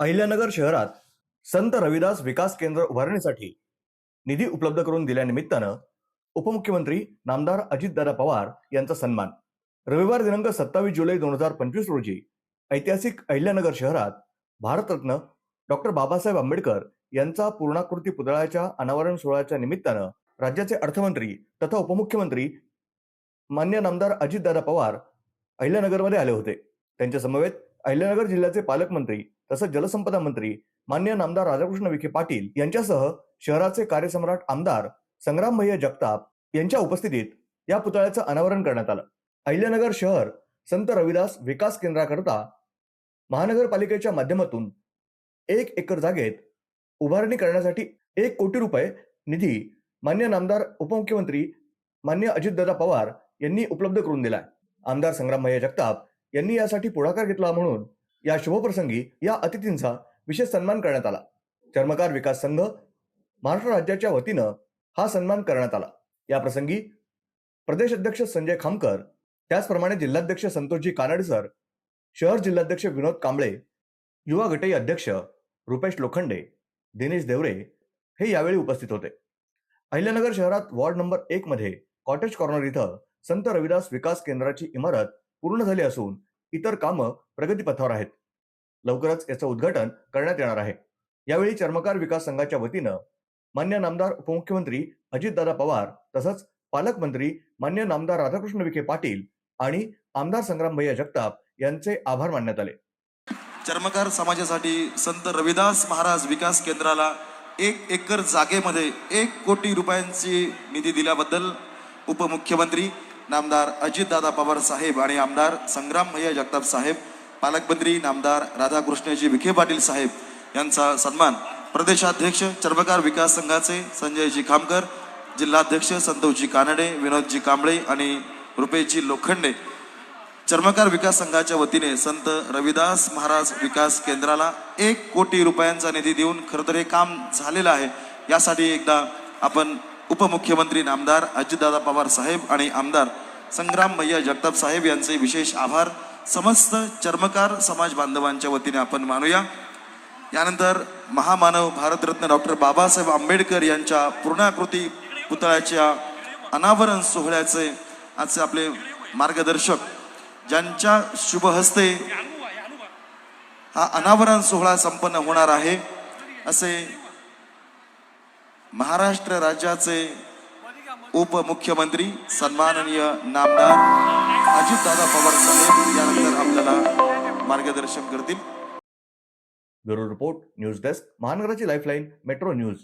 अहिल्यानगर शहरात संत रविदास विकास केंद्र उभारण्यासाठी निधी उपलब्ध करून दिल्यानिमित्तानं उपमुख्यमंत्री नामदार अजितदादा पवार यांचा सन्मान. रविवार दिनांक सत्तावीस जुलै दोन हजार पंचवीस रोजी ऐतिहासिक अहिल्यानगर शहरात भारतरत्न डॉक्टर बाबासाहेब आंबेडकर यांचा पूर्णाकृती पुतळ्याच्या अनावरण सोहळ्याच्या निमित्तानं राज्याचे अर्थमंत्री तथा उपमुख्यमंत्री मान्य नामदार अजितदादा पवार अहिल्यानगरमध्ये आले होते. त्यांच्या समवेत अहिल्यानगर जिल्ह्याचे पालकमंत्री तसंच जलसंपदा मंत्री मान्य नामदार राधाकृष्ण विखे पाटील यांच्यासह शहराचे कार्यसम्राट आमदार संग्राम भैया जगताप यांच्या उपस्थितीत या पुतळ्याचं अनावरण करण्यात आलं. अहिल्यानगर शहर संत रविदास विकास केंद्राकरता महानगरपालिकेच्या माध्यमातून एक एकर जागेत उभारणी करण्यासाठी एक कोटी रुपये निधी मान्य नामदार उपमुख्यमंत्री मान्य अजितदादा पवार यांनी उपलब्ध करून दिलाय. आमदार संग्रामभैया जगताप यांनी यासाठी पुढाकार घेतला म्हणून या शुभप्रसंगी या अतिथींचा विशेष सन्मान करण्यात आला. चर्मकार विकास संघ महाराष्ट्र राज्याच्या वतीनं हा सन्मान करण्यात आला. या प्रसंगी प्रदेश अध्यक्ष संजय खामकर त्याचप्रमाणे जिल्हाध्यक्ष संतोषजी कानडसर शहर जिल्हाध्यक्ष विनोद कांबळे युवा गटई अध्यक्ष रुपेश लोखंडे दिनेश देवरे हे यावेळी उपस्थित होते. अहिल्यानगर शहरात वॉर्ड नंबर एक मध्ये कॉटेज कॉर्नर इथं संत रविदास विकास केंद्राची इमारत पूर्ण झाली असून इतर कामं प्रगतीपथावर आहेत. लवकरच याचं उद्घाटन करण्यात येणार आहे. यावेळी चर्मकार विकास संघाच्या वतीनं मान्य नामदार उपमुख्यमंत्री अजितदादा पवार तसंच पालकमंत्री मान्य नामदार राधाकृष्ण विखे पाटील आणि आमदार संग्राम भैया जगताप यांचे आभार मानण्यात आले. चर्मकार समाजासाठी संत रविदास महाराज विकास केंद्राला एक एकर जागेमध्ये एक कोटी रुपयांची निधी दिल्याबद्दल उपमुख्यमंत्री नामदार अजितदादा पवार साहेब आणि आमदार संग्राम भैया जगताप साहेब पालकमंत्री नामदार राधाकृष्णजी विखे पाटील साहेब यांचा सन्मान. प्रदेशाध्यक्ष चर्मकार विकास संघाचे संजयजी खामकर जिल्हाध्यक्ष संतोषजी कानडे विनोदजी कांबळे आणि रुपेशजी लोखंडे. चर्मकार विकास संघाच्या वतीने संत रविदास महाराज विकास केंद्राला एक कोटी रुपयांचा निधी देऊन खरं तर हे काम झालेलं आहे. यासाठी एकदा आपण उपमुख्यमंत्री नामदार अजितदादा पवार साहेब आणि आमदार संग्राम भैया जगताप साहेब यांचे विशेष आभार. समस्त चर्मकार समाज बांधवांच्या वतीने आपण मानूया. यानंतर महामानव भारतरत्न डॉक्टर बाबासाहेब आंबेडकर यांच्या पूर्णाकृती पुतळ्याच्या अनावरण सोहळ्याचे आजचे आपले मार्गदर्शक. ज्यांच्या शुभहस्ते हा अनावरण सोहळा संपन्न होणार आहे. असे महाराष्ट्र राज्याचे उपमुख्यमंत्री सन्माननीय नामदार अजितदादा पवार साहेब यानंतर आपल्याला मार्गदर्शन करतील. ब्युरो रिपोर्ट न्यूज डेस्क महानगराची लाईफलाईन मेट्रो न्यूज.